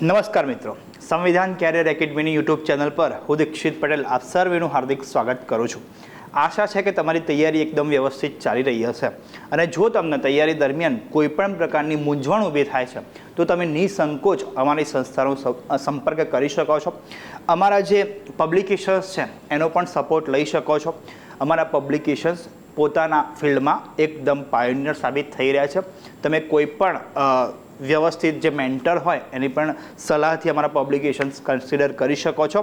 નમસ્કાર મિત્રો. સંવિધાન કેરિયર એકેડમીની યુટ્યુબ ચેનલ પર હું દીક્ષિત પટેલ આપ સર્વેનું હાર્દિક સ્વાગત કરું છું. આશા છે કે તમારી તૈયારી એકદમ વ્યવસ્થિત ચાલી રહી હશે. અને જો તમને તૈયારી દરમિયાન કોઈપણ પ્રકારની મૂંઝવણ ઊભી થાય છે, તો તમે નિસંકોચ અમારી સંસ્થાનો સંપર્ક કરી શકો છો. અમારા જે પબ્લિકેશન્સ છે, એનો પણ સપોર્ટ લઈ શકો છો. અમારા પબ્લિકેશન્સ પોતાના ફિલ્ડમાં એકદમ પાયોનિયર સાબિત થઈ રહ્યા છે. તમે કોઈ પણ વ્યવસ્થિત જે મેન્ટર હોય, એની પણ સલાહથી અમારા પબ્લિકેશન્સ કન્સિડર કરી શકો છો.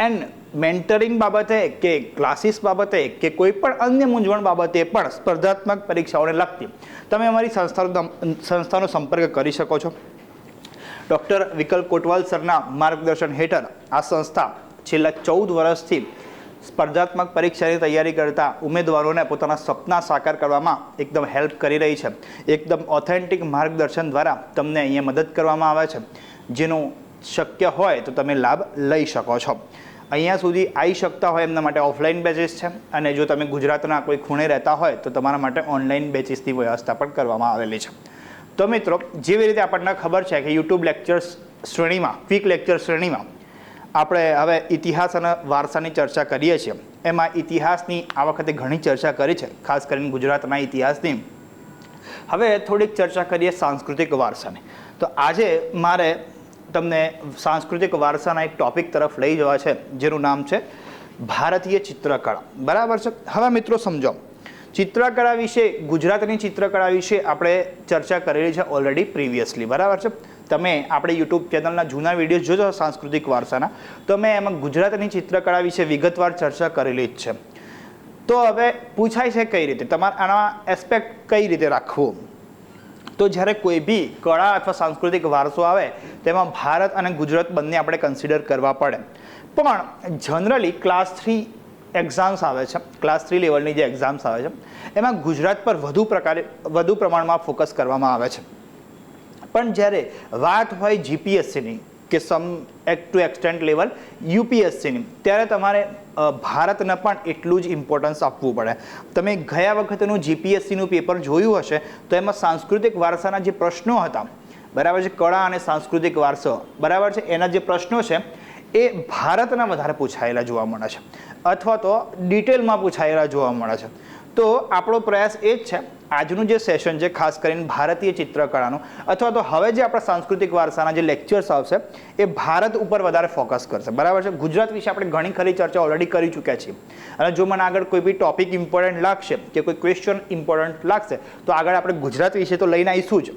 એન્ડ મેન્ટરિંગ બાબતે કે ક્લાસીસ બાબતે કે કોઈ પણ અન્ય મૂંઝવણ બાબતે પણ સ્પર્ધાત્મક પરીક્ષાઓને લગતી તમે અમારી સંસ્થાનો સંસ્થાનો સંપર્ક કરી શકો છો. ડૉક્ટર વિકલ કોટવાલ સરના માર્ગદર્શન હેઠળ આ સંસ્થા છેલ્લા ચૌદ વર્ષથી સ્પર્ધાત્મક પરીક્ષાની તૈયારી કરતા ઉમેદવારોને પોતાના સપના સાકાર કરવામાં એકદમ હેલ્પ કરી રહી છે. એકદમ ઓથેન્ટિક માર્ગદર્શન દ્વારા તમને અહીંયા મદદ કરવામાં આવે છે. જેનું શક્ય હોય તો તમે લાભ લઈ શકો છો. અહીંયા સુધી આવી શકતા હોય એમના માટે ઓફલાઈન બેચીસ છે અને જો તમે ગુજરાતના કોઈ ખૂણે રહેતા હોય તો તમારા માટે ઓનલાઈન બેચીસની વ્યવસ્થા પણ કરવામાં આવેલી છે. તો મિત્રો, જેવી રીતે આપણને ખબર છે કે યુટ્યુબ લેક્ચર્સ શ્રેણીમાં ક્વિક લેક્ચર શ્રેણીમાં આપણે હવે ઇતિહાસ અને વારસાની ચર્ચા કરીએ છીએ. એમાં ઇતિહાસની આ વખતે ઘણી ચર્ચા કરી છે, ખાસ કરીને ગુજરાતના ઇતિહાસની. હવે થોડીક ચર્ચા કરીએ સાંસ્કૃતિક વારસાની. તો આજે મારે તમને સાંસ્કૃતિક વારસાના એક ટોપિક તરફ લઈ જવા છે, જેનું નામ છે ભારતીય ચિત્રકળા. બરાબર છે? હવે મિત્રો સમજો. ચિત્રકળા વિશે, ગુજરાતની ચિત્રકળા વિશે આપણે ચર્ચા કરેલી છે ઓલરેડી પ્રીવિયસલી બરાબર છે? તમે આપણે યુટ્યુબ ચેનલના જૂના વીડિયો જોજો સાંસ્કૃતિક વારસાના, તો મેં એમાં ગુજરાતની ચિત્રકળા વિશે વિગતવાર ચર્ચા કરેલી જ છે. તો હવે પૂછાય છે કઈ રીતે? તમારે આના એસ્પેક્ટ કઈ રીતે રાખવો? તો જ્યારે કોઈ બી કળા અથવા સાંસ્કૃતિક વારસો આવે, તેમાં ભારત અને ગુજરાત બંને આપણે કન્સિડર કરવા પડે. પણ જનરલી ક્લાસ થ્રી એક્ઝામ્સ આવે છે. ક્લાસ થ્રી લેવલની જે એક્ઝામ્સ આવે છે, એમાં ગુજરાત પર વધુ પ્રકારે, વધુ પ્રમાણમાં ફોકસ કરવામાં આવે છે. પણ જ્યારે વાત હોય જીપીએસસીની કે સમ એક ટુ એક્સટેન્ટ લેવલ યુપીએસસીની ત્યારે તમારે ભારતને પણ એટલું જ ઇમ્પોર્ટન્સ આપવું પડે. તમે ગયા વખતનું જીપીએસસીનું પેપર જોયું હશે, તો એમાં સાંસ્કૃતિક વારસાના જે પ્રશ્નો હતા, બરાબર છે, કળા અને સાંસ્કૃતિક વારસો, બરાબર છે, એના જે પ્રશ્નો છે, એ ભારતના વધારે પૂછાયેલા જોવા મળે છે. અથવા તો ડિટેલમાં પૂછાયેલા જોવા મળે છે. તો આપણો પ્રયાસ એ જ છે આજનું જે સેશન છે, ખાસ કરીને ભારતીય ચિત્રકળાનું, અથવા તો હવે જે આપણા સાંસ્કૃતિક વારસાના જે લેક્ચર્સ આવશે, એ ભારત ઉપર વધારે ફોકસ કરશે. બરાબર છે? ગુજરાત વિશે આપણે ઘણી ખરી ચર્ચા ઓલરેડી કરી ચૂક્યા છીએ. અને જો મને આગળ કોઈ બી ટોપિક ઇમ્પોર્ટન્ટ લાગશે કે કોઈ ક્વેશ્ચન ઇમ્પોર્ટન્ટ લાગશે, તો આગળ આપણે ગુજરાત વિશે તો લઈને આવીશું જ.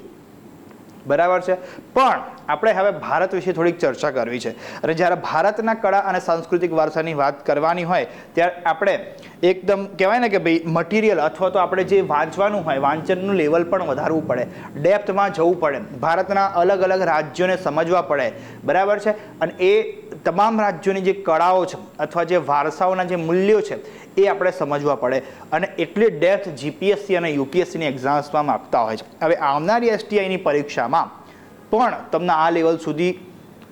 બરાબર છે? પણ આપણે હવે ભારત વિશે થોડીક ચર્ચા કરવી છે. અને જ્યારે ભારતના કળા અને સાંસ્કૃતિક વારસાની વાત કરવાની હોય, ત્યારે આપણે એકદમ કહેવાય ને કે ભાઈ મટીરિયલ અથવા તો આપણે જે વાંચવાનું હોય, વાંચનનું લેવલ પણ વધારવું પડે. ડેપ્થમાં જવું પડે. ભારતના અલગ અલગ રાજ્યોને સમજવા પડે. બરાબર છે? અને એ તમામ રાજ્યોની જે કળાઓ છે, અથવા જે વારસાઓના જે મૂલ્યો છે એ આપણે સમજવા પડે. અને એટલી ડેપ્થ જીપીએસસી અને યુપીએસસીની એક્ઝામ્સમાં આપતા હોય છે. હવે આવનારી એસટીઆઈની પરીક્ષામાં પણ તમને આ લેવલ સુધી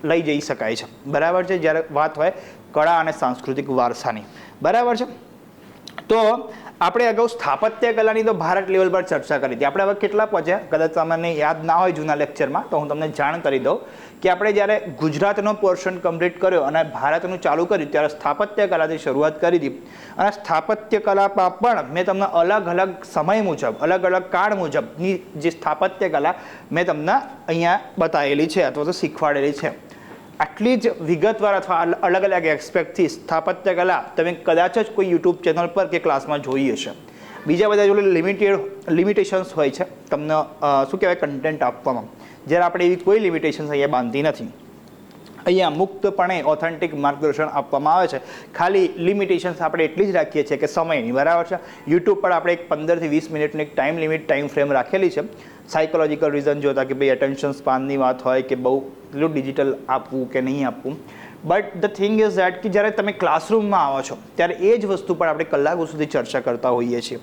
લઈ જઈ શકાય છે. બરાબર છે? જ્યારે વાત હોય કળા અને સાંસ્કૃતિક વારસાની. બરાબર છે? તો આપણે અગાઉ સ્થાપત્ય કલાની તો ભારત લેવલ પર ચર્ચા કરી હતી. આપણે હવે કેટલા પહોંચ્યા? કદાચ તમને યાદ ના હોય જૂના લેક્ચરમાં તો હું તમને જાણ કરી દઉં. કે આપણે જ્યારે ગુજરાતનો પોર્શન કમ્પ્લીટ કર્યો અને ભારતનું ચાલુ કર્યું, ત્યારે સ્થાપત્ય કલાથી શરૂઆત કરી હતી અને સ્થાપત્ય કલામાં પણ મેં તમને અલગ અલગ સમય મુજબ, અલગ અલગ કાળ મુજબની જે સ્થાપત્ય કલા મેં તમને અહીંયા બતાવેલી છે અથવા તો શીખવાડેલી છે. આટલી જ વિગતવાર અથવા અલગ અલગ એક્સપેક્ટથી સ્થાપત્ય કલા તમે કદાચ જ કોઈ યુટ્યુબ ચેનલ પર કે ક્લાસમાં જોઈ હશે. બીજા બધા જોડે લિમિટેડ લિમિટેશન્સ હોય છે. તમને શું કહેવાય કન્ટેન્ટ આપવામાં. જ્યારે આપણે એવી કોઈ લિમિટેશન્સ અહીંયા બાંધતી નથી. અહીંયા મુક્તપણે ઓથેન્ટિક માર્ગદર્શન આપવામાં આવે છે. ખાલી લિમિટેશન્સ આપણે એટલી જ રાખીએ છીએ કે સમયની, બરાબર છે? યુટ્યુબ પર આપણે એક પંદરથી વીસ મિનિટની એક ટાઈમ લિમિટ ટાઈમ ફ્રેમ રાખેલી છે. સાયકોલોજીકલ રીઝન જોતા કે ભાઈ અટેન્શન સ્પાનની વાત હોય કે બહુ એટલું ડિજિટલ આપવું કે નહીં આપવું. But the thing is that કે જ્યારે તમે ક્લાસરૂમમાં આવો છો, ત્યારે એ જ વસ્તુ પર આપણે કલાકો સુધી ચર્ચા કરતા હોઈએ છીએ.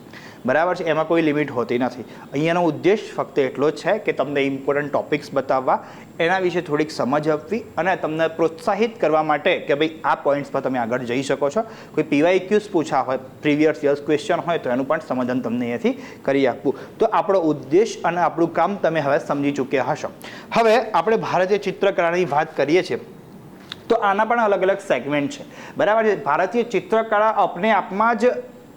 બરાબર છે? એમાં કોઈ લિમિટ હોતી નથી. અહીંયાનો ઉદ્દેશ ફક્ત એટલો જ છે કે તમને ઇમ્પોર્ટન્ટ ટોપિક્સ બતાવવા, એના વિશે થોડીક સમજ આપવી અને તમને પ્રોત્સાહિત કરવા માટે કે ભાઈ, આ પોઈન્ટ્સ પર તમે આગળ જઈ શકો છો. કોઈ પીવાય ક્યુઝ પૂછા હોય પ્રીવિયસ યર્સ ક્વેશ્ચન હોય, તો એનું પણ સમાધાન તમને અહીંયાથી કરી આપવું તો આપણો ઉદ્દેશ અને આપણું કામ તમે હવે સમજી ચૂક્યા હશો. હવે આપણે ભારતીય ચિત્રકળાની વાત કરીએ છીએ. તો આના પણ અલગ અલગ સેગમેન્ટ છે. બરાબર છે? ભારતીય ચિત્રકળા અપને આપમાં જ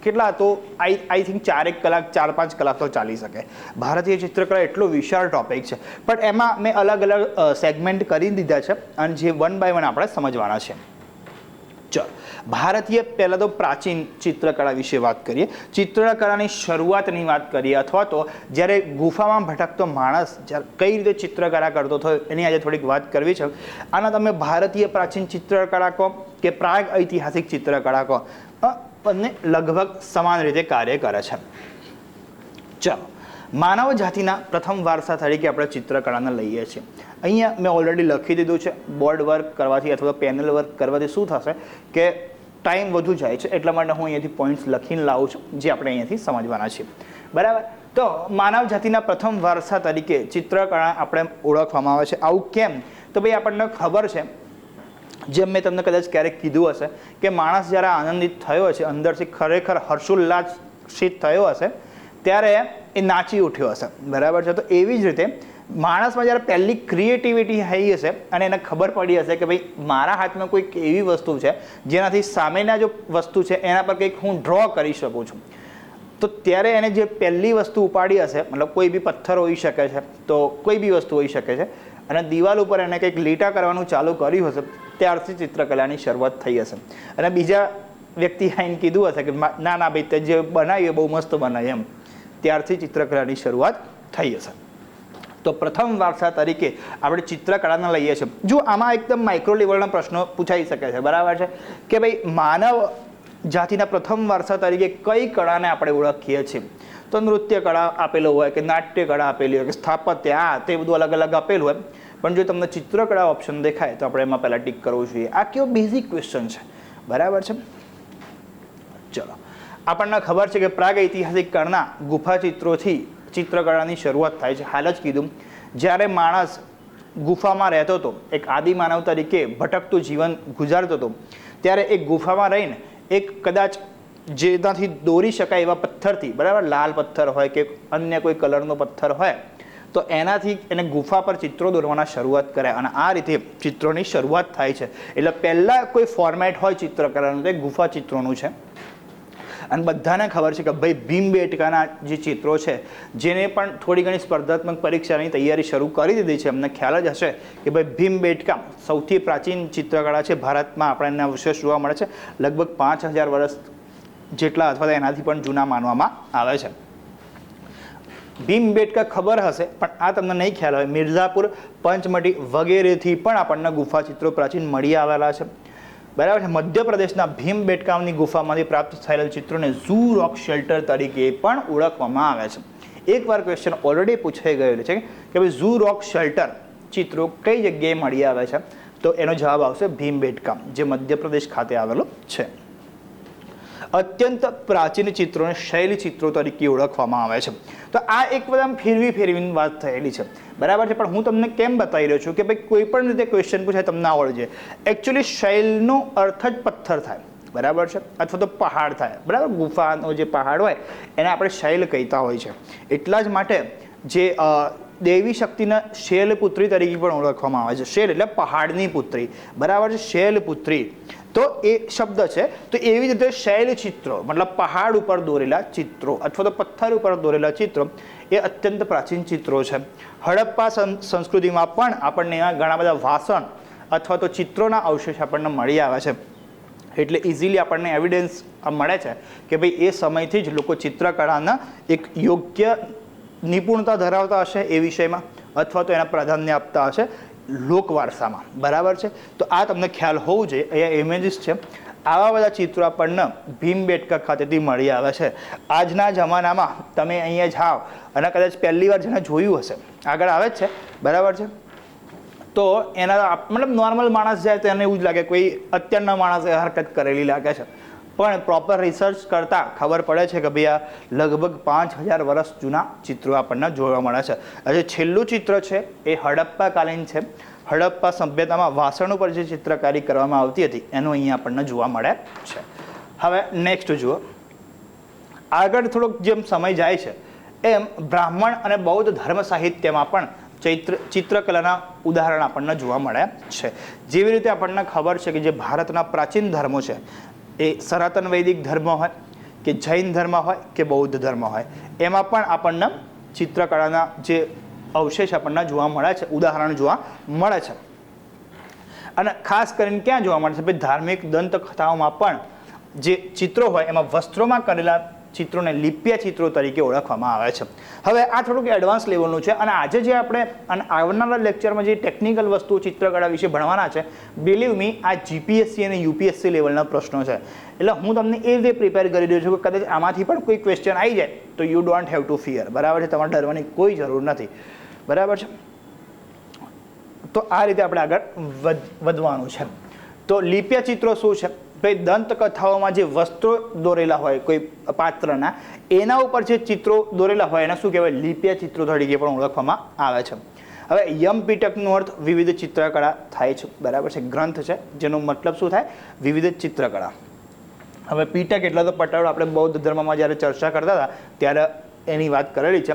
કેટલા તો? આઈ આઈ થિંક ચારેક કલાક, ચાર પાંચ કલાક તો ચાલી શકે. ભારતીય ચિત્રકળા એટલો વિશાળ ટોપિક છે. પણ એમાં મેં અલગ અલગ સેગમેન્ટ કરી દીધા છે. અને જે વન બાય વન આપણે સમજવાના છે. ચલો. ભારતીય પહેલાં તો પ્રાચીન ચિત્રકળા વિશે વાત કરીએ. ચિત્રકળાની શરૂઆતની વાત કરીએ અથવા તો જ્યારે ગુફામાં ભટકતો માણસ કઈ રીતે ચિત્રકળા કરતો થયો એની આજે થોડીક વાત કરવી છે. આના તમે ભારતીય પ્રાચીન ચિત્રકળા કહો કે પ્રાગ ઐતિહાસિક ચિત્રકળા કહો બંને લગભગ સમાન રીતે કાર્ય કરે છે. ચાલો, માનવ જાતિના પ્રથમ વારસા તરીકે આપણે ચિત્રકળાને લઈએ છીએ. અહીંયા મેં ઓલરેડી લખી દીધું છે બોર્ડ વર્ક કરવાથી અથવા પેનલ વર્ક કરવાથી શું થશે કે ટાઈમ વધુ જાય છે, એટલા માટે હું અહીંયાથી પોઈન્ટ્સ લખીને લાવું છું, જે આપણે અહીંયાથી સમજવાના છીએ. બરાબર? તો માનવ જાતિના પ્રથમ વારસા તરીકે ચિત્રકળા આપણે ઓળખવામાં આવે છે. આવું કેમ? તો ભાઈ આપણને ખબર છે, જેમ મેં તમને કદાચ ક્યારેક કીધું હશે, કે માણસ જ્યારે આનંદિત થયો છે અંદરથી ખરેખર હર્ષોલ્લાસિત થયો હશે, ત્યારે એ નાચી ઉઠ્યો હશે. બરાબર છે? તો એવી જ રીતે માણસમાં જ્યારે પહેલી ક્રિએટિવિટી થઈ હશે અને એને ખબર પડી હશે કે ભાઈ, મારા હાથમાં કોઈક એવી વસ્તુ છે, જેનાથી સામેના જો વસ્તુ છે, એના પર કંઈક હું ડ્રો કરી શકું છું. તો ત્યારે એને જે પહેલી વસ્તુ ઉપાડી હશે, મતલબ કોઈ બી પથ્થર હોઈ શકે છે, તો કોઈ બી વસ્તુ હોઈ શકે છે, અને દિવાલ ઉપર એને કંઈક લીટા કરવાનું ચાલુ કર્યું હશે, ત્યારથી ચિત્રકલાની શરૂઆત થઈ હશે. અને બીજા વ્યક્તિ આઈને કીધું હશે કે ના ના, ભાઈ, તે જે બનાવ્યું બહુ મસ્ત બનાવ્યું એમ. ત્યારથી ચિત્રકલાની શરૂઆત થઈ હશે. તો પ્રથમ વારસા તરીકે આપણે ચિત્રકળાને લઈએ છીએ. જો આમાં એકદમ માઇક્રો લેવલના પ્રશ્નો પૂછાઈ શકે છે, બરાબર છે? કે ભાઈ માનવ જાતિના પ્રથમ વારસા તરીકે કઈ કળાને આપણે ઓળખીએ છીએ? તો નૃત્ય કળા આપેલો હોય કે નાટ્ય કળા આપેલી હોય કે સ્થાપત્ય, આ તે બધું અલગ અલગ આપેલું હોય. પણ જો તમને ચિત્રકળા ઓપ્શન દેખાય તો આપણે એમાં પહેલાં ટીક કરવું જોઈએ. આ કેવો બેઝિક ક્વેશ્ચન છે? બરાબર છે? ચલો. આપણને ખબર છે કે પ્રાગ ઐતિહાસિક કાળના ગુફા ચિત્રોથી ચિત્રકળાની શરૂઆત થાય છે. હાલ જ કીધું. જ્યારે માણસ ગુફામાં રહેતો હતો, એક આદિ માનવ તરીકે ભટકતું જીવન ગુજારતો હતો, ત્યારે એક ગુફામાં રહીને એક કદાચ જેનાથી દોરી શકાય એવા પથ્થરથી, બરાબર, લાલ પથ્થર હોય કે અન્ય કોઈ કલરનો પથ્થર હોય, તો એનાથી એને ગુફા પર ચિત્રો દોરવાના શરૂઆત કરે અને આ રીતે ચિત્રોની શરૂઆત થાય છે. એટલે પહેલાં કોઈ ફોર્મેટ હોય ચિત્રકલાનું તો એ ગુફા ચિત્રોનું છે. અને બધાને ખબર છે કે ભાઈ ભીમ બેટકાના જે ચિત્રો છે, જેને પણ થોડી ઘણી સ્પર્ધાત્મક પરીક્ષાની તૈયારી શરૂ કરી દીધી છે, અમને ખ્યાલ જ હશે કે ભાઈ ભીમ બેટકા સૌથી પ્રાચીન ચિત્રકળા છે ભારતમાં આપણને વિશેષ જોવા મળે છે. લગભગ પાંચ હજાર વર્ષ જેટલા અથવા એનાથી પણ જૂના માનવામાં આવે છે. ભીમ બેટકા ખબર હશે, પણ આ તમને નહીં ખ્યાલ હોય. મિર્ઝાપુર, પંચમઢી વગેરેથી પણ આપણને ગુફા ચિત્રો પ્રાચીન મળી આવેલા છે. બરાબર છે. મધ્યપ્રદેશના ભીમ બેટકામની ગુફામાંથી પ્રાપ્ત થયેલ ચિત્રોને ઝૂ રોક શેલ્ટર તરીકે પણ ઓળખવામાં આવે છે. એકવાર ક્વેશ્ચન ઓલરેડી પૂછાઈ ગયેલું છે કે ભાઈ ઝૂ રોક શેલ્ટર ચિત્રો કઈ જગ્યાએ મળી આવે છે? તો એનો જવાબ આવશે ભીમ ભીમબેટકા જે મધ્યપ્રદેશ ખાતે આવેલો છે. અત્યંત પ્રાચીન ચિત્રોને શૈલી ચિત્રો તરીકે ઓળખવામાં આવે છે. તો આ એક બધા ફેરવી ફેરવીની વાત થયેલી છે. બરાબર છે, પણ હું તમને કેમ બતાવી રહ્યો છું કે ભાઈ કોઈ પણ રીતે ક્વેશ્ચન પૂછાય તમને આવડે. છે એકચ્યુઅલી શૈલનો અર્થ જ પથ્થર થાય. બરાબર છે, અથવા તો પહાડ થાય. બરાબર, ગુફાનો જે પહાડ હોય, એને આપણે શૈલ કહેતા હોય છે. એટલા જ માટે જે દેવી શક્તિના શૈલપુત્રી તરીકે પણ ઓળખવામાં આવે છે. શૈલ એટલે પહાડની પુત્રી. બરાબર છે, શૈલપુત્રી. તો એ શબ્દ છે. તો એવી જ રીતે શૈલ ચિત્રો મતલબ પહાડ ઉપર દોરેલા ચિત્રો અથવા તો પથ્થર ઉપર દોરેલા ચિત્રો, એ અત્યંત પ્રાચીન ચિત્રો છે. હડપ્પા સંસ્કૃતિમાં પણ આપણને એવા ઘણા બધા વાસણ અથવા તો ચિત્રોના અવશેષ આપણને મળી આવે છે. એટલે ઇઝીલી આપણને એવિડન્સ મળે છે કે ભાઈ એ સમયથી જ લોકો ચિત્રકળાના એક યોગ્ય નિપુણતા ધરાવતા હશે એ વિષયમાં અથવા તો એના પ્રાધાન્ય આપતા હશે. લોકવારસામાં. બરાબર છે? તો આ તમને ખ્યાલ હોવું જોઈએ. અહીંયા ઇમેજીસ છે. આવા બધા ચિત્રો આપણને ભીમબેટકા ખાતેથી મળી આવે છે. આજના જમાનામાં તમે અહીંયા જાઓ અને કદાચ પહેલી વાર જેને જોયું હશે. આગળ આવે જ છે. બરાબર છે? તો એના, મતલબ નોર્મલ માણસ જાય તો એને એવું જ લાગે, કોઈ અત્યારના માણસે હરકત કરેલી લાગે છે. પણ પ્રોપર રિસર્ચ કરતાં ખબર પડે છે કે ભાઈ આ લગભગ પાંચ હજાર વર્ષ જૂના ચિત્રો આપણને જોવા મળે છે. જે છેલ્લું ચિત્ર છે, એ હડપ્પા કાલીન છે. હડપ્પા સભ્યતામાં વાસણ ઉપર જે ચિત્રકારી કરવામાં આવતી હતી, એનું અહીંયા આપણને જોવા મળે છે. હવે નેક્સ્ટ જુઓ. આગળ થોડોક જેમ સમય જાય છે, એમ બ્રાહ્મણ અને બૌદ્ધ ધર્મ સાહિત્યમાં પણ ચૈત્ર, ચિત્રકલાના ઉદાહરણ આપણને જોવા મળે છે. જેવી રીતે આપણને ખબર છે કે જે ભારતના પ્રાચીન ધર્મો છે એ સનાતન વૈદિક ધર્મ હોય કે જૈન ધર્મ હોય કે બૌદ્ધ ધર્મ હોય. એમાં પણ આપણને ચિત્રકળાના જે અવશેષ આપણને જોવા મળે છે, ઉદાહરણ જોવા મળે છે. અને ખાસ કરીને ક્યાં જોવા મળે છે? ભાઈ ધાર્મિક દંતકથાઓમાં પણ જે ચિત્રો હોય, એમાં વસ્ત્રોમાં કરેલા ચિત્રોને લિપ્યા ચિત્રો તરીકે ઓળખવામાં આવે છે. હવે આ થોડુંક એડવાન્સ લેવલનું છે અને આજે જે આપણે અને આવનારા લેક્ચરમાં જે ટેકનિકલ વસ્તુઓ ચિત્રકળા વિશે ભણવાના છે બિલીવ મી આ જીપીએસસી અને યુપીએસસી લેવલના પ્રશ્નો છે. એટલે હું તમને એ રીતે પ્રિપેર કરી રહ્યો છું કે કદાચ આમાંથી પણ કોઈ ક્વેશ્ચન આવી જાય, તો you don't have to fear બરાબર છે? તમારે ડરવાની કોઈ જરૂર નથી. બરાબર છે? તો આ રીતે આપણે આગળ વધ- વધવાનું છે. તો લિપ્ય ચિત્રો શું છે? ભાઈ, દંતકથાઓમાં જે વસ્ત્રો દોરેલા હોય, કોઈ પાત્રના, એના ઉપર જે ચિત્રો દોરેલા હોય, એને શું કહેવાય? લિપિયા ચિત્રો તરીકે પણ ઓળખવામાં આવે છે. હવે યમ પીટકનો અર્થ વિવિધ ચિત્રકળા થાય છે. બરાબર છે? ગ્રંથ છે. જેનો મતલબ શું થાય? વિવિધ ચિત્રકળા. હવે પીટક એટલે તો પટાળો. આપણે બૌદ્ધ ધર્મમાં જ્યારે ચર્ચા કરતા હતા, ત્યારે એની વાત કરેલી છે.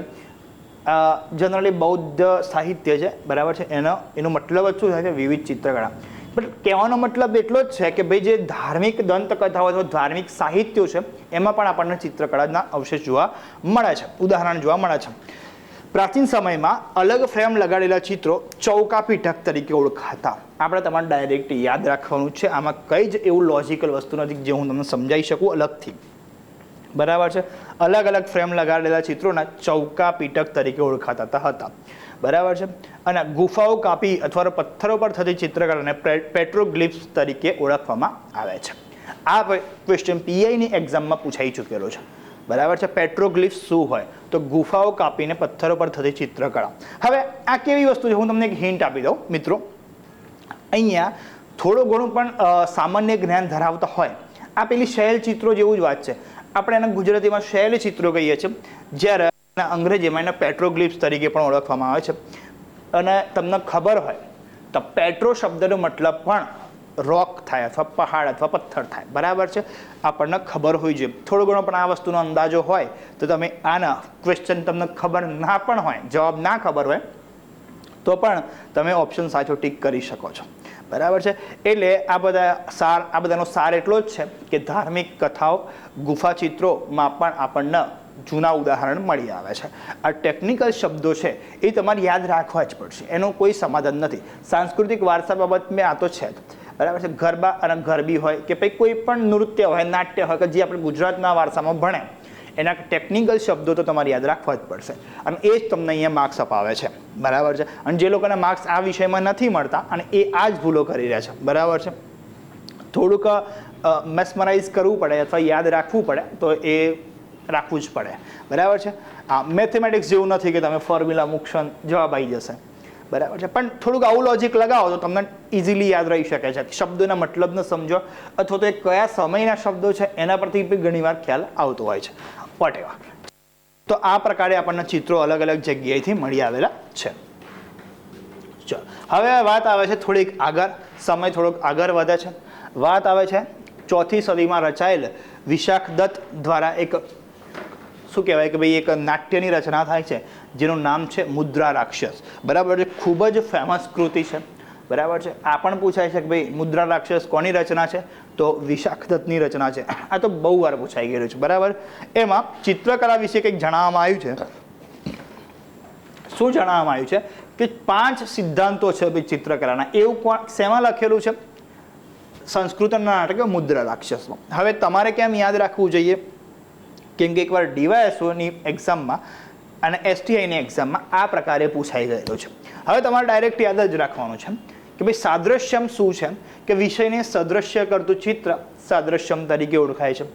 જનરલી બૌદ્ધ સાહિત્ય છે. બરાબર છે? એનો એનો મતલબ જ શું થાય છે? વિવિધ ચિત્રકળા. પણ કહેવાનો મતલબ એટલો જ છે કે ભાઈ જે ધાર્મિક દંતકથાઓ અથવા ધાર્મિક સાહિત્યો છે, એમાં પણ આપણને ચિત્રકળાના અવશેષ જોવા મળે છે, ઉદાહરણ જોવા મળે છે. પ્રાચીન સમયમાં અલગ ફ્રેમ લગાડેલા ચિત્રો ચૌકા પીઠક તરીકે ઓળખાતા. આપણે તમારે ડાયરેક્ટ યાદ રાખવાનું છે, આમાં કંઈ જ એવું લોજિકલ વસ્તુ નથી જે હું તમને સમજાવી શકું અલગથી. બરાબર છે? અલગ અલગ ફ્રેમ લગાડેલા ચિત્રોના ચૌકા પીટક તરીકે ઓળખાતા હતા. બરાબર છે? અને ગુફાઓ કાપી અથવા પથ્થરો પર થતી ચિત્રકળાને પેટ્રોગ્લિપ્સ તરીકે ઓળખવામાં આવે છે. આ ક્વેશ્ચન પીઆઈની એક્ઝામમાં પૂછાઈ ચૂકેલો છે. બરાબર છે? પેટ્રોગ્લિપ્સ શું હોય? તો ગુફાઓ કાપીને પથ્થરો પર થતી ચિત્રકળા હવે આ કેવી વસ્તુ છે? હું તમને એક હિન્ટ આપી દઉં, મિત્રો. અહીંયા થોડું ઘણું પણ સામાન્ય જ્ઞાન ધરાવતા હોય. આ પેલી શૈલ ચિત્રો જેવું જ વાત છે. આપણે એને ગુજરાતીમાં શૈલ ચિત્રો કહીએ છીએ, જ્યારે અંગ્રેજીમાં એને પેટ્રોગ્લિપ્સ તરીકે પણ ઓળખવામાં આવે છે. અને તમને ખબર હોય, તો પેટ્રો શબ્દનો મતલબ પણ રોક થાય અથવા પહાડ અથવા પથ્થર થાય. બરાબર છે? આપણને ખબર હોવી જોઈએ થોડો ઘણો પણ આ વસ્તુનો અંદાજો હોય, તો તમે આના ક્વેશ્ચન તમને ખબર ના પણ હોય, જવાબ ના ખબર હોય, તો પણ તમે ઓપ્શન સાચો ટીક કરી શકો છો. બરાબર છે? એટલે આ બધા સાર, આ બધાનો સાર એટલો જ છે કે ધાર્મિક કથાઓ, ગુફા ચિત્રોમાં પણ આપણને જૂના ઉદાહરણ મળી આવે છે. આ ટેકનિકલ શબ્દો છે, એ તમારે યાદ રાખવા જ પડશે. એનું કોઈ સમાધાન નથી. સાંસ્કૃતિક વારસા બાબત મેં આ તો છે જ. બરાબર છે? ગરબા અને ગરબી હોય કે પછી કોઈ પણ નૃત્ય હોય, નાટ્ય હોય કે જે આપણે ગુજરાતના વારસામાં ભણે, એના ટેકનિકલ શબ્દો તો તમારે યાદ રાખવા જ પડશે. અને એ જ તમને અહીંયા માર્ક્સ અપાવે છે. બરાબર છે? અને જે લોકોને માર્ક્સ આ વિષયમાં નથી મળતા અને એ આ જ ભૂલો કરી રહ્યા છે. બરાબર છે? થોડુંક મેસમરાઇઝ કરવું પડે અથવા યાદ રાખવું પડે, તો એ રાખવું જ પડે. બરાબર છે? આ મેથેમેટિક્સ જેવું નથી કે તમે ફોર્મ્યુલા મૂકશો જવાબ આવી જશે. બરાબર છે? પણ થોડુંક આવું લોજિક લગાવો તો તમને ઇઝીલી યાદ રહી શકે છે. શબ્દોના મતલબને સમજો અથવા તો એ કયા સમયના શબ્દો છે એના પરથી બી ઘણીવાર ખ્યાલ આવતો હોય છે. વોટ તો આ પ્રકારે આપણને ચિત્રો અલગ અલગ જગ્યાએથી મળી આવેલા છે. ચલો. હવે વાત આવે છે થોડીક આગળ. સમય થોડોક આગળ વધે છે. વાત આવે છે ચોથી સદીમાં રચાયેલ વિશાખ દત્ત દ્વારા એક શું કહેવાય કે ભાઈ એક નાટ્યની રચના થાય છે, જેનું નામ છે મુદ્રા રાક્ષસ. બરાબર છે? ખૂબ જ ફેમસ કૃતિ છે. બરાબર છે? આ પણ પૂછાય છે કે ભાઈ મુદ્રા રાક્ષસ કોની રચના છે? તો વિશાખ દત્તની રચના છે. આ તો બહુ વાર પૂછાઈ ગયેલું છે. બરાબર? એમાં ચિત્રકલા વિશે કંઈક જણાવવામાં આવ્યું છે. શું જણાવવામાં આવ્યું છે? કે પાંચ સિદ્ધાંતો છે ભાઈ ચિત્રકલાના. એવું કોણ, શેમાં લખેલું છે? સંસ્કૃતના નાટક મુદ્રા રાક્ષસમાં. હવે તમારે કેમ યાદ રાખવું જોઈએ? કેમ કે એકવાર ડીવાયએસઓની એક્ઝામમાં અને એસટીઆઈની એક્ઝામમાં આ પ્રકારે પૂછાઈ ગયેલો છે. હવે તમારે ડાયરેક્ટ યાદ જ રાખવાનું છે કે ભાઈ સાદૃશ્યમ શું છે? કે વિષયને સદૃશ્ય કરતું ચિત્ર સાદૃશ્યમ તરીકે ઓળખાય છે.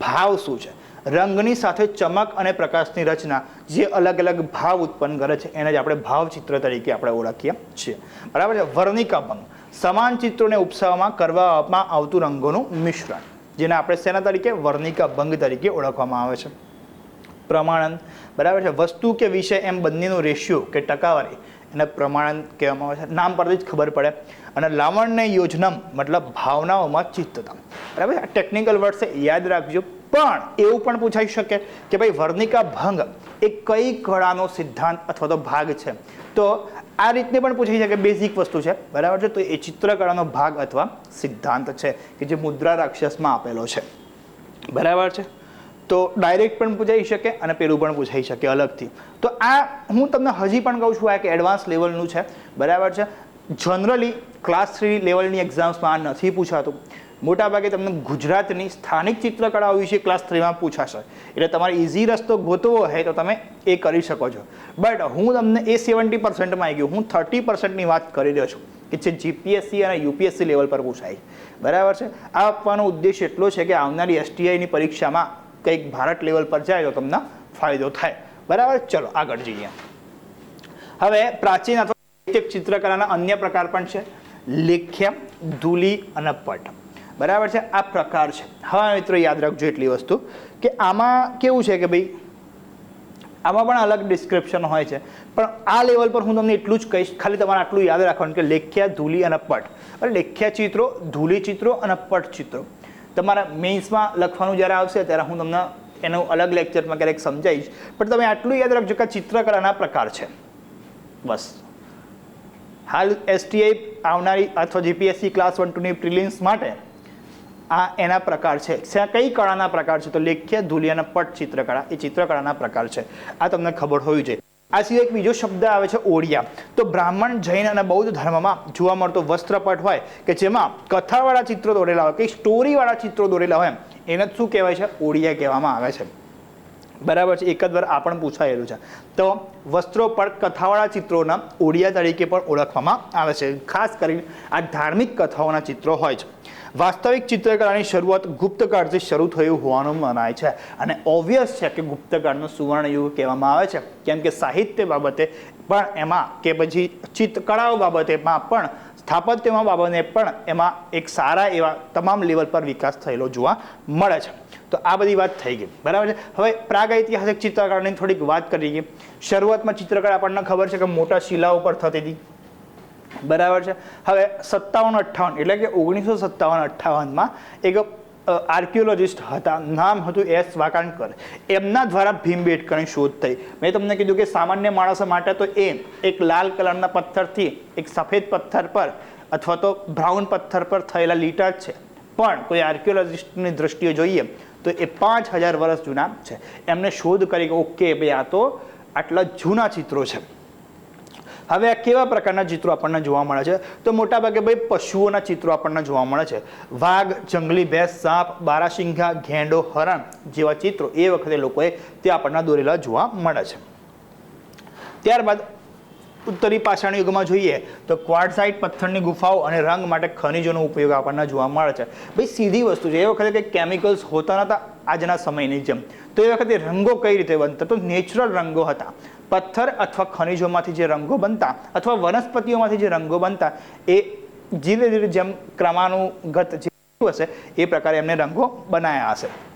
ભાવ શું છે? રંગની સાથે ચમક અને પ્રકાશની રચના જે અલગ અલગ ભાવ ઉત્પન્ન કરે છે, એને જ આપણે ભાવચિત્ર તરીકે આપણે ઓળખીએ છીએ. બરાબર છે? વર્ણિકા ભંગ સમાન ચિત્રોને ઉપસાવવામાં કરવામાં આવતું રંગોનું મિશ્રણ. જેને આપણે શેના તરીકે વર્ણિકા ભંગ તરીકે ઓળખવામાં આવે છે. પ્રમાણન બરાબર છે? વસ્તુ કે વિષય એમ બંનેનું રેશિયો કે ટકાવારી એને પ્રમાણન કહેવામાં આવે છે. નામ પરથી જ ખબર પડે. અને લાવણ્ય યોજનમ મતલબ ભાવનાઓમાં ચિત્તતા. બરાબર આ ટેકનિકલ વર્ડ છે યાદ રાખજો. પણ એવું પણ પૂછાઈ શકે કે ભાઈ વર્ણિકા ભંગ એ કઈ કળાનો સિદ્ધાંત અથવા તો ભાગ છે? તો આ રીતને પણ પૂછાઈ શકે બેઝિક વસ્તુ છે. બરાબર છે? તો એ ચિત્રકળાનો ભાગ અથવા સિદ્ધાંત છે કે જે મુદ્રા રાક્ષસમાં આપેલો છે. બરાબર છે? તો ડાયરેક્ટ પણ પૂછાઈ શકે અને પેલું પણ પૂછાઈ શકે અલગથી. તો આ હું તમને હજી પણ કહું છું, આ એક એડવાન્સ લેવલનું છે. બરાબર છે? જનરલી ક્લાસ થ્રી લેવલની એક્ઝામ્સમાં આ નથી પૂછાતું. મોટાભાગે તમને ગુજરાતની સ્થાનિક ચિત્રકળાઓ વિશે ક્લાસ થ્રીમાં પૂછાશે. એટલે તમારે ઇઝી રસ્તો ગોતવો હોય તો તમે એ કરી શકો છો. બટ હું તમને એ સેવન્ટી પર્સન્ટમાં આવી ગયું હું થર્ટી પર્સન્ટની વાત કરી રહ્યો છું કે જે જીપીએસસી અને યુપીએસસી લેવલ પર પૂછાય. બરાબર છે? આ આપવાનો ઉદ્દેશ એટલો છે કે આવનારી એસટીઆઈની પરીક્ષામાં કંઈક ભારત લેવલ પર જાય તો તમને ફાયદો થાય. બરાબર? ચલો, આગળ જઈએ. હવે પ્રાચીન અથવા ચિત્રકલાના અન્ય પ્રકાર પણ છે. લેખ્ય ધૂલી અને પટ. બરાબર છે? આ પ્રકાર છે. હવે મિત્રો યાદ રાખજો એટલી વસ્તુ કે આમાં કેવું છે કે ભાઈ, આમાં પણ અલગ ડિસ્ક્રિપ્શન હોય છે. પણ આ લેવલ પર હું તમને એટલું જ કહીશ, ખાલી તમારે આટલું યાદ રાખવાનું કે લેખ્યા ધૂલી અને પટ. એટલે લેખ્યા ચિત્રો, ધૂલી ચિત્રો અને પટ ચિત્રો. તમારા મેઇન્સમાં લખવાનું જ્યારે આવશે ત્યારે હું તમને એનું અલગ લેક્ચરમાં ક્યારેક સમજાવીશ. પણ તમે આટલું યાદ રાખજો કે ચિત્રકળાના પ્રકાર છે. બસ. હાલ એસટીઆઈ આવનારી અથવા જીપીએસસી ક્લાસ વન ટુની પ્રિલિમ્સ માટે આ એના પ્રકાર છે. કઈ કળાના પ્રકાર છે? તો લેખ્ય ધુલિયા અને પટ ચિત્રકળા. એ ચિત્રકળાના પ્રકાર છે. આ તમને ખબર હોવી જોઈએ. આ સિવાય એક બીજો શબ્દ આવે છે, ઓડિયા. તો બ્રાહ્મણ, જૈન અને બૌદ્ધ ધર્મમાં જોવા મળતો વસ્ત્રપટ હોય કે જેમાં કથાવાળા ચિત્રો દોરેલા હોય, કે સ્ટોરીવાળા ચિત્રો દોરેલા હોય, એને શું કહેવાય છે? ઓડિયા કહેવામાં આવે છે. બરાબર છે. એક જ વાર આ પણ પૂછાયેલું છે. તો વસ્ત્રો પર કથાવાળા ચિત્રોના ઓડિયા તરીકે પણ ઓળખવામાં આવે છે. ખાસ કરીને આ ધાર્મિક કથાઓના ચિત્રો હોય છે. વાસ્તવિક ચિત્રકલાની શરૂઆત ગુપ્તકાળથી શરૂ થયું હોવાનું મનાય છે. અને ઓબ્વિયસ છે કે ગુપ્તકાળનો સુવર્ણ યુગ કહેવામાં આવે છે. કેમ કે સાહિત્ય બાબતે પણ એમાં કે પછી ચિત્રકળાઓ બાબતેમાં પણ, સ્થાપત્યમાં બાબતે પણ એમાં એક સારા એવા તમામ લેવલ પર વિકાસ થયેલો જોવા મળે છે. તો આ બધી વાત થઈ ગઈ. બરાબર છે? હવે પ્રાગૈતિહાસિક ચિત્રકારની થોડીક વાત કરીએ શરૂઆતમાં ચિત્રકળા આપણને ખબર છે કે મોટા શિલાઓ પર થતી હતી. બરાબર છે? હવે સત્તાવન અઠ્ઠાવન, એટલે કે ઓગણીસો સત્તાવન અઠ્ઠાવનમાં એક આર્કિયોલોજિસ્ટ હતા. નામ હતું એસ વાકાણકર. એમના દ્વારા ભીમબેટકરની શોધ થઈ. મેં તમને કીધું કે સામાન્ય માણસો માટે તો એ એક લાલ કલરના પથ્થરથી એક સફેદ પથ્થર પર અથવા તો બ્રાઉન પથ્થર પર થયેલા લીટા છે. પણ કોઈ આર્કિયોલોજિસ્ટની દ્રષ્ટિએ જોઈએ તો એ પાંચ હજાર વર્ષ જૂના છે. એમને શોધ કરી કે ઓકે ભાઈ આ તો આટલા જૂના ચિત્રો છે. હવે આ કેવા પ્રકારના ચિત્રો આપણને જોવા મળે છે? તો મોટાભાગે ભાઈ પશુઓના ચિત્રો આપણને જોવા મળે છે. વાઘ, જંગલી ભેંસ, સાપ બારાસિંઘા ઘેંડો, હરણ જેવા ચિત્રો એ વખતે લોકોએ તે આપણને દોરેલા જોવા મળે છે. ત્યારબાદ ઉત્તરી પાષાણ યુગમાં જોઈએ તો ક્વાર્ટસાઇટ પથ્થરની ગુફાઓ અને રંગ માટે ખનિજોનો ઉપયોગ આપણને જોવા મળે છે. ભાઈ, સીધી વસ્તુ છે. એ વખતે કંઈ કેમિકલ્સ હોતા નહોતા આજના સમયની જેમ. તો એ વખતે રંગો કઈ રીતે બનતા? તો નેચરલ રંગો હતા. પથ્થર અથવા ખનિજોમાંથી જે રંગો બનતા અથવા વનસ્પતિઓમાંથી જે રંગો બનતા, એ ધીરે ધીરે જેમ ક્રમાનુગત જે હશે, એ પ્રકારે એમને રંગો બનાવ્યા હશે.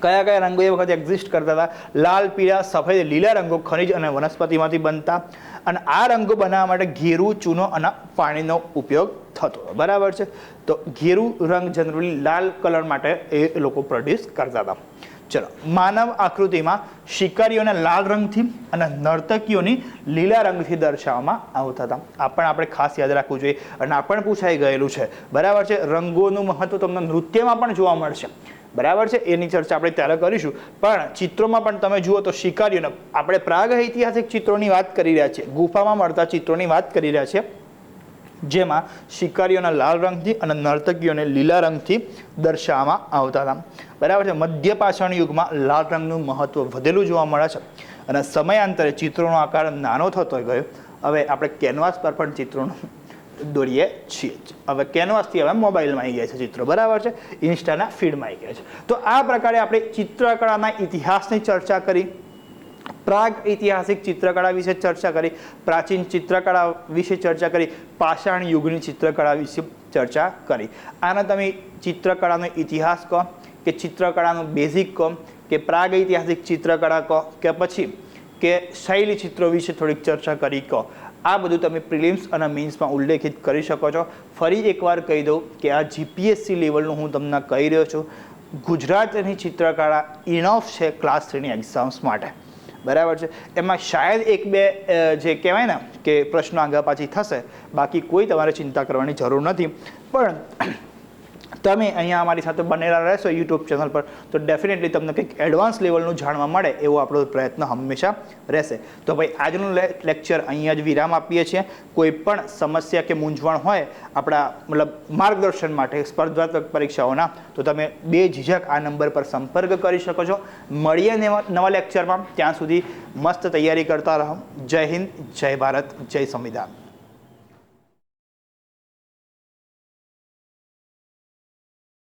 કયા કયા રંગો એ વખતે એક્ઝિસ્ટ કરતા હતા? લાલ, પીળા, સફેદ, લીલા રંગો ખનિજ અને વનસ્પતિમાંથી બનતા. અને આ રંગો બનાવવા માટે ઘેરું, ચૂનો અને પાણીનો ઉપયોગ થતો. બરાબર છે? તો ઘેરું રંગ જનરલી લાલ કલર માટે એ લોકો પ્રોડ્યુસ કરતા હતા. ચલો, માનવ આકૃતિમાં શિકારીઓને લાલ રંગથી અને નર્તકીઓની લીલા રંગથી દર્શાવવામાં આવતા હતા. આ પણ આપણે ખાસ યાદ રાખવું જોઈએ. અને આ પણ પૂછાઈ ગયેલું છે. બરાબર છે? રંગોનું મહત્વ તમને નૃત્યમાં પણ જોવા મળશે. બરાબર છે? એની ચર્ચા આપણે ત્યારે કરીશું. પણ ચિત્રોમાં પણ તમે જુઓ તો શિકારીઓને આપણે પ્રાગ ઐતિહાસિક ચિત્રોની વાત કરી રહ્યા છીએ. ગુફામાં મળતા ચિત્રોની વાત કરી રહ્યા છીએ. જેમાં શિકારીઓના લાલ રંગથી અને નર્તકીઓને લીલા રંગથી દર્શાવવામાં આવતા હતા. બરાબર છે? મધ્ય પાષાણ યુગમાં લાલ રંગનું મહત્ત્વ વધેલું જોવા મળે છે. અને સમયાંતરે ચિત્રોનો આકાર નાનો થતો ગયો. હવે આપણે કેનવાસ પર પણ ચિત્રોનું દોરીએ છીએ. હવે કેનવાસથી હવે મોબાઈલમાં આવી ગયા છે ચિત્રો. બરાબર છે? ઇન્સ્ટાના ફીડમાં આવી ગયા છે. તો આ પ્રકારે આપણે ચિત્રકળાના ઇતિહાસની ચર્ચા કરી. પ્રાગ ઐતિહાસિક ચિત્રકળા વિશે ચર્ચા કરી. પ્રાચીન ચિત્રકળા વિશે ચર્ચા કરી. પાષાણ યુગની ચિત્રકળા વિશે ચર્ચા કરી. આને તમે ચિત્રકળાનો ઇતિહાસ કહો, કે ચિત્રકળાનું બેઝિક કહો, કે પ્રાગ ઐતિહાસિક ચિત્રકળા કહો, કે પછી કે શૈલી ચિત્રો વિશે થોડીક ચર્ચા કરી કહો. આ બધું તમે પ્રિલિમ્સ અને મીન્સમાં ઉલ્લેખિત કરી શકો છો. ફરી એકવાર કહી દઉં કે આ જીપીએસસી લેવલનું હું તમને કહી રહ્યો છું. ગુજરાતની ચિત્રકળા ઇનફ છે ક્લાસ થ્રીની એક્ઝામ્સ માટે. બરાબર છે? એમાં શાયદ એક બે જે કહેવાય ને કે પ્રશ્નો આગળ પાછી થશે. બાકી કોઈ તમારે ચિંતા કરવાની જરૂર નથી. પણ તમે અહીંયા અમારી સાથે બનેલા રહેશો યુટ્યુબ ચેનલ પર, તો ડેફિનેટલી તમને કંઈક એડવાન્સ લેવલનું જાણવા મળે એવો આપણો પ્રયત્ન હંમેશા રહેશે. તો ભાઈ, આજનું લેક્ચર અહીંયા જ વિરામ આપીએ છીએ. કોઈ પણ સમસ્યા કે મૂંઝવણ હોય આપણા, મતલબ માર્ગદર્શન માટે સ્પર્ધાત્મક પરીક્ષાઓના, તો તમે બે ઝીઝક આ નંબર પર સંપર્ક કરી શકો છો. મળીએ નવા લેક્ચરમાં ત્યાં સુધી મસ્ત તૈયારી કરતા રહો. જય હિન્દ, જય ભારત, જય સંવિધાન.